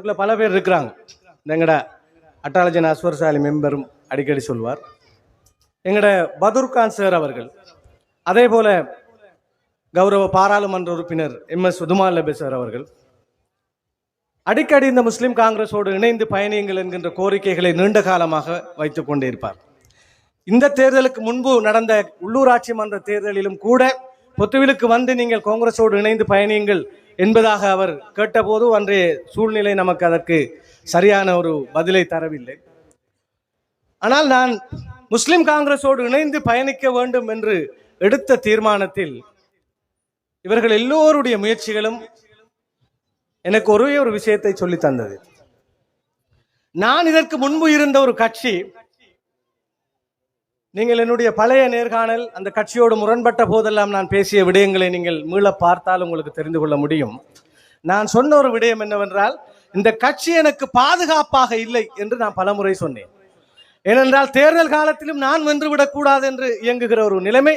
இதுக்குள்ள பல பேர் இருக்கிறாங்க. எங்கட அட்டாலஜன் அஸ்வர்சாலி மெம்பரும் அடிக்கடி சொல்வார். எங்கட பதுர்கான் சார் அவர்கள் அதே போல கௌரவ பாராளுமன்ற உறுப்பினர் எம் எஸ் உதுமான் நபி சார் அவர்கள் அடிக்கடி இந்த முஸ்லீம் காங்கிரஸோடு இணைந்து பயணியுங்கள் என்கின்ற கோரிக்கைகளை நீண்ட காலமாக வைத்துக் கொண்டே இருப்பார் இந்த தேர்தலுக்கு முன்பு நடந்த உள்ளூராட்சி மன்ற தேர்தலிலும் கூட பொத்துவிலுக்கு வந்து நீங்கள் காங்கிரஸோடு இணைந்து பயணியுங்கள் என்பதாக அவர் கேட்டபோது அன்றைய சூழ்நிலை நமக்கு அதற்கு சரியான ஒரு பதிலை தரவில்லை. ஆனால் நான் முஸ்லிம் காங்கிரஸோடு இணைந்து பயணிக்க வேண்டும் என்று எடுத்த தீர்மானத்தில் இவர்கள் எல்லோருடைய முயற்சிகளும் எனக்கு ஒரே ஒரு விஷயத்தை சொல்லி தந்தது. நான் இதற்கு முன்பு இருந்த ஒரு கட்சி நீங்கள் என்னுடைய பழைய நேர்காணல் அந்த கட்சியோடு முரண்பட்ட போதெல்லாம் நான் பேசிய விடயங்களை நீங்கள் மீள பார்த்தால் உங்களுக்கு தெரிந்து கொள்ள முடியும். நான் சொன்ன ஒரு விடயம் என்னவென்றால் இந்த கட்சி எனக்கு பாதுகாப்பாக இல்லை என்று நான் பலமுறை சொன்னேன். ஏனென்றால் தேர்தல் காலத்திலும் நான் வென்றுவிடக்கூடாது என்று இயங்குகிற ஒரு நிலைமை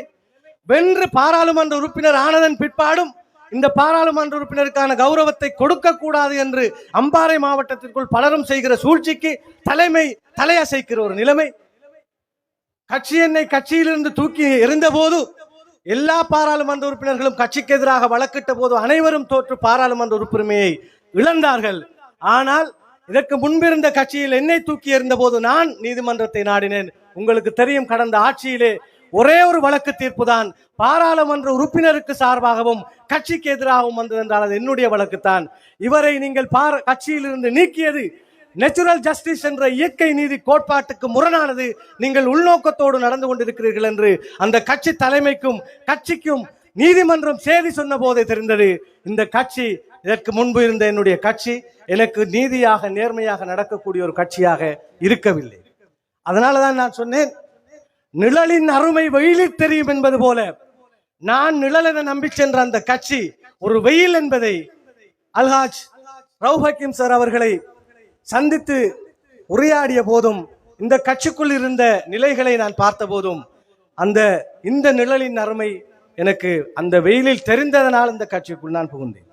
வென்று பாராளுமன்ற உறுப்பினர் ஆனதன் பிற்பாடும் இந்த பாராளுமன்ற உறுப்பினருக்கான கௌரவத்தை கொடுக்கக்கூடாது என்று அம்பாறை மாவட்டத்திற்குள் பலரும் செய்கிற சூழ்ச்சிக்கு தலைமை தலையசைக்கிற ஒரு நிலைமை கட்சி என்னை கட்சியிலிருந்து தூக்கி எறிந்த போது எல்லா பாராளுமன்ற உறுப்பினர்களும் கட்சிக்கு எதிராக வழக்கிட்ட போது அனைவரும் தோற்று பாராளுமன்ற உறுப்பினரையை இழந்தார்கள். ஆனால் இதற்கு முன்பிருந்த கட்சியில் என்னை தூக்கி எறிந்த போது நான் நீதிமன்றத்தை நாடினேன். உங்களுக்கு தெரியும் கடந்த ஆட்சியிலே ஒரே ஒரு வழக்கு தீர்ப்பு தான் பாராளுமன்ற உறுப்பினருக்கு சார்பாகவும் கட்சிக்கு எதிராகவும் வந்தது என்றால் அது என்னுடைய வழக்கு தான் இவரை நீங்கள் பார கட்சியிலிருந்து நீக்கியது நேச்சுரல் ஜஸ்டிஸ் என்ற இயற்கை நீதி கோட்பாட்டுக்கு முரணானது நீங்கள் உள்நோக்கத்தோடு நடந்து கொண்டிருக்கிறீர்கள் என்று அந்த கட்சி தலைமைக்கும் கட்சிக்கும் நீதிமன்றம் செய்தி சொன்ன போதே தெரிந்தது. இந்த கட்சி இதற்கு முன்பு இருந்த என்னுடைய கட்சி எனக்கு நீதியாக நேர்மையாக நடக்கக்கூடிய ஒரு கட்சியாக இருக்கவில்லை. அதனால தான் நான் சொன்னேன் நிழலின் அருமை வெயிலில் தெரியும் என்பது போல நான் நிழல் என நம்பி சென்ற அந்த கட்சி ஒரு வெயில் என்பதை அல்ஹாஜ் ரவுப் சார் அவர்களை சந்தித்து உரையாடிய போதும் இந்த கட்சிக்குள் இருந்த நிலைகளை நான் பார்த்த போதும் அந்த இந்த நிழலின் அருமை எனக்கு அந்த வெயிலில் தெரிந்ததனால் இந்த கட்சிக்குள் நான் புகுந்தேன்.